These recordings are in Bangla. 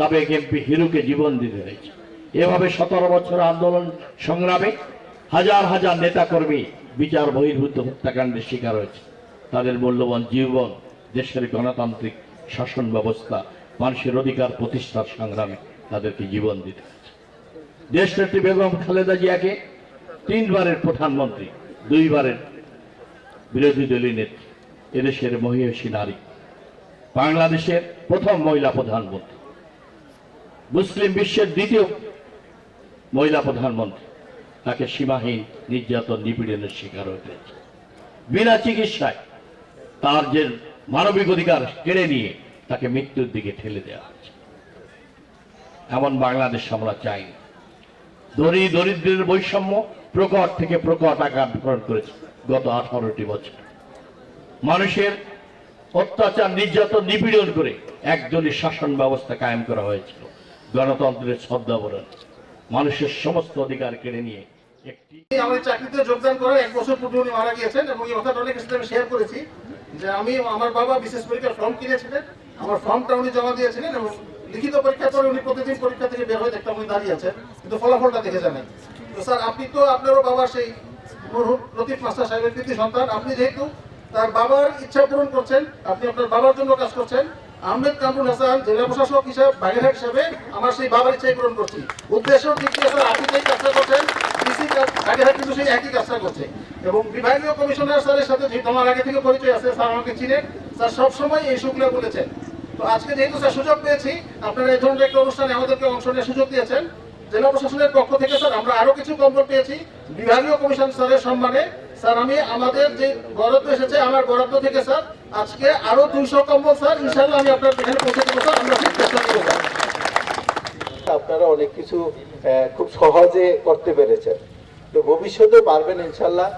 সাবেক এমপি হিরুকে জীবন দিতে হয়েছে। এভাবে সতেরো বছর আন্দোলন সংগ্রামে হাজার হাজার নেতাকর্মী বিচার বহির্ভূত হত্যাকাণ্ডের শিকার হয়েছে। তাদের মূল্যবান জীবন, দেশের গণতান্ত্রিক শাসন ব্যবস্থা, মানুষের অধিকার প্রতিষ্ঠার সংগ্রামে তাদেরকে জীবন দিতে হয়েছে। দেশ নেত্রী বেগম খালেদা জিয়াকে তিনবারের প্রধানমন্ত্রী, দুইবারের বিরোধী দলীয় নেত্রী, এদেশের মহিষী নারী, বাংলাদেশের প্রথম মহিলা প্রধানমন্ত্রী। মুসলিম বিশ্বের দ্বিতীয় মহিলা প্রধানমন্ত্রী। তাকে সীমাহীন নির্যাতন নিপীড়নের শিকার হতে বিনা চিকিৎসায় তার যে মানবিক অধিকার কেড়ে নিয়ে তাকে মৃত্যুর দিকে ঠেলে দেওয়া হয়েছে। এমন বাংলাদেশ আমরা চাই। ধনী, দরিদ্রের বৈষম্য প্রকট থেকে প্রকট আকার ধারণ করেছে গত আঠারোটি বছর। মানুষের অত্যাচার, নির্যাতন, নিপীড়ন করে একজনের শাসন ব্যবস্থা কায়েম করা হয়েছিল। গণতন্ত্রের শ্রদ্ধাবরণ মানুষের সমস্ত অধিকার কেড়ে নিয়ে একটি আমি চাকরিতে যোগদান করার এক বছর পূর্বে উনি মারা গিয়েছেন এবং এই কথাটা অনেকের সাথে আমি শেয়ার করেছি যে আমি আমার বাবা বিশেষ পরীক্ষার ফর্ম কিনেছিলেন। আমার ফর্মটা উনি জমা দিয়েছিলেন এবং লিখিত পরীক্ষার পরে উনি প্রতিদিন পরীক্ষা থেকে বের হয়ে দেখতাম উনি দাঁড়িয়ে আছেন, কিন্তু ফলাফলটা দেখে জানেন তো স্যার, আপনি তো আপনারও বাবা সেই লতিফ মাস্টার সাহেবের কৃতি সন্তান। আপনি যেহেতু তার বাবার ইচ্ছা পূরণ করছেন, আপনি আপনার বাবার জন্য কাজ করছেন আহমেদ কামরুল হাসান জেলা প্রশাসক হিসাবে, বাগেরহাট হিসাবে আমার সেই বাবার ইচ্ছাই পূরণ করছি। উদ্দেশ্য দিয়ে স্যার আপনি যেই কাজটা করছেন ডিসি বাগেরহাট কিন্তু সেই একই কাজটা করছে। এবং বিভাগীয় কমিশনার স্যারের সাথে যেহেতু আমার আগে থেকে পরিচয় আছে, স্যার আমাকে চিনেন, স্যার সবসময় এই সুখগুলো বলেছেন। তো আজকে যেহেতু স্যার সুযোগ পেয়েছি, আপনারা এই ধরনের একটা অনুষ্ঠানে আমাদেরকে অংশ নেওয়ার সুযোগ দিয়েছেন। জেলা প্রশাসনের পক্ষ থেকে, স্যার, আমরা আরও কিছু কম্বল পেয়েছি। বিভাগীয় কমিশন স্যারের সম্মানে স্যার, আমি আমাদের যে বরাদ্দ এসেছে, আমার বরাদ্দ থেকে, স্যার, আজকে আরও দুইশো কম্বল, স্যার ইনশাল্লাহ আমি আপনার এখানে পৌঁছে দেবো, স্যার, আমরা চেষ্টা করব আপনারা অনেক কিছু খুব সহজে করতে পেরেছেন। তো ভবিষ্যতে পারবেন ইনশাল্লাহ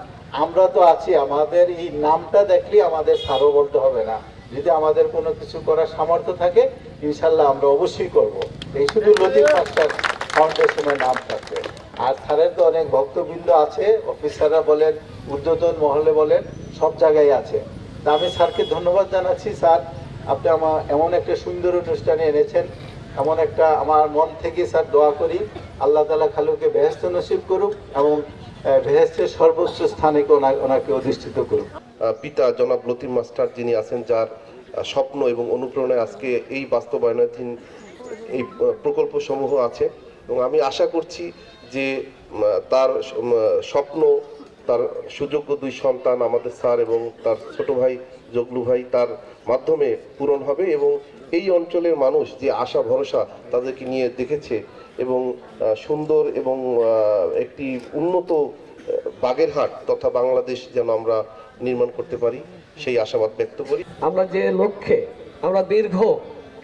আমরা তো আছি, আমাদের এই নামটা দেখলে আমাদের সারও বলতে হবে না। যদি আমাদের কোনো কিছু করার সামর্থ্য থাকে ইনশাল্লাহ আমরা অবশ্যই করব। এই শুধু লতিফ মাস্টার ফাউন্ডেশনের নাম থাকবে। আর স্যারের তো অনেক ভক্তবৃন্দ আছে, অফিসাররা বলেন, ঊর্ধ্বতন মহলে বলেন, সব জায়গায় আছে। তা আমি স্যারকে ধন্যবাদ জানাচ্ছি, স্যার। আপনি আমার এমন একটা সুন্দর অনুষ্ঠানে এনেছেন, এমন একটা আমার মন থেকে স্যার দোয়া করি, আল্লাহ তালা খালুকে বেহেস্ত নসিব করুক এবং বেহেস্তের সর্বোচ্চ স্থানে ওনা- ওনাকে অধিষ্ঠিত করুক। পিতা জনাব লতিফ মাস্টার যিনি আছেন, যার স্বপ্ন এবং অনুপ্রেরণায় আজকে এই বাস্তবায়নাধীন এই প্রকল্প সমূহ আছে। এবং আমি আশা করছি যে তার স্বপ্ন, তার সুযোগ্য দুই সন্তান আমাদের স্যার এবং তার ছোট ভাই জগলু ভাই তার মাধ্যমে পূরণ হবে এবং এই অঞ্চলের মানুষ যে আশা, ভরসা তাদেরকে নিয়ে দেখেছে এবং সুন্দর এবং একটি উন্নত বাগেরহাট তথা বাংলাদেশ যেন আমরা নির্মাণ করতে পারি, সেই আশাবাদ ব্যক্ত করি। আমরা যে লক্ষ্যে, আমরা দীর্ঘ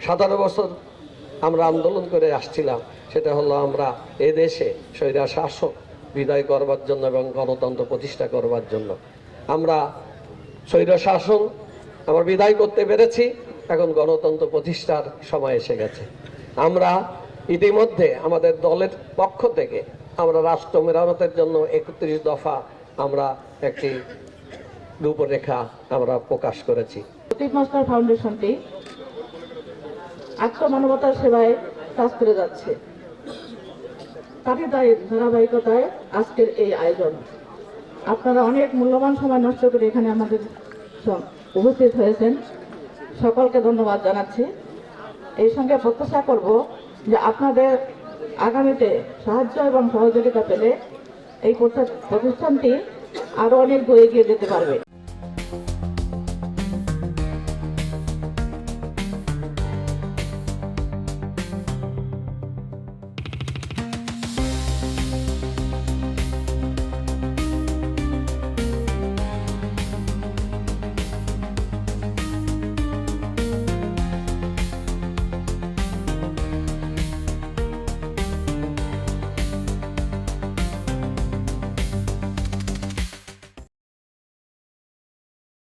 সাতারো বছর আমরা আন্দোলন করে আসছিলাম, সেটা হলো আমরা এদেশে দেশে স্বৈরা শাসক বিদায় করবার জন্য এবং গণতন্ত্র প্রতিষ্ঠা করবার জন্য। আমরা স্বৈর শাসন আমরা বিদায় করতে পেরেছি, এখন গণতন্ত্র প্রতিষ্ঠার সময় এসে গেছে। আমরা ইতিমধ্যে আমাদের দলের পক্ষ থেকে আমরা রাষ্ট্র মেরামতের জন্য একত্রিশ দফা আমরা একটি রূপরেখা আমরা প্রকাশ করেছি। লতিফ মাস্টার মানবতার সেবায় কাজ করে যাচ্ছে। তারই দায় ধারাবাহিকতায় আজকের এই আয়োজন। আপনারা অনেক মূল্যবান সময় নষ্ট করে এখানে আমাদের উপস্থিত হয়েছেন। সকলকে ধন্যবাদ জানাচ্ছি। এই সঙ্গে প্রত্যাশা করব যে আপনাদের আগামীতে সাহায্য এবং সহযোগিতা পেলে এই প্রতিষ্ঠানটি আরও অনেক এগিয়ে যেতে পারবে।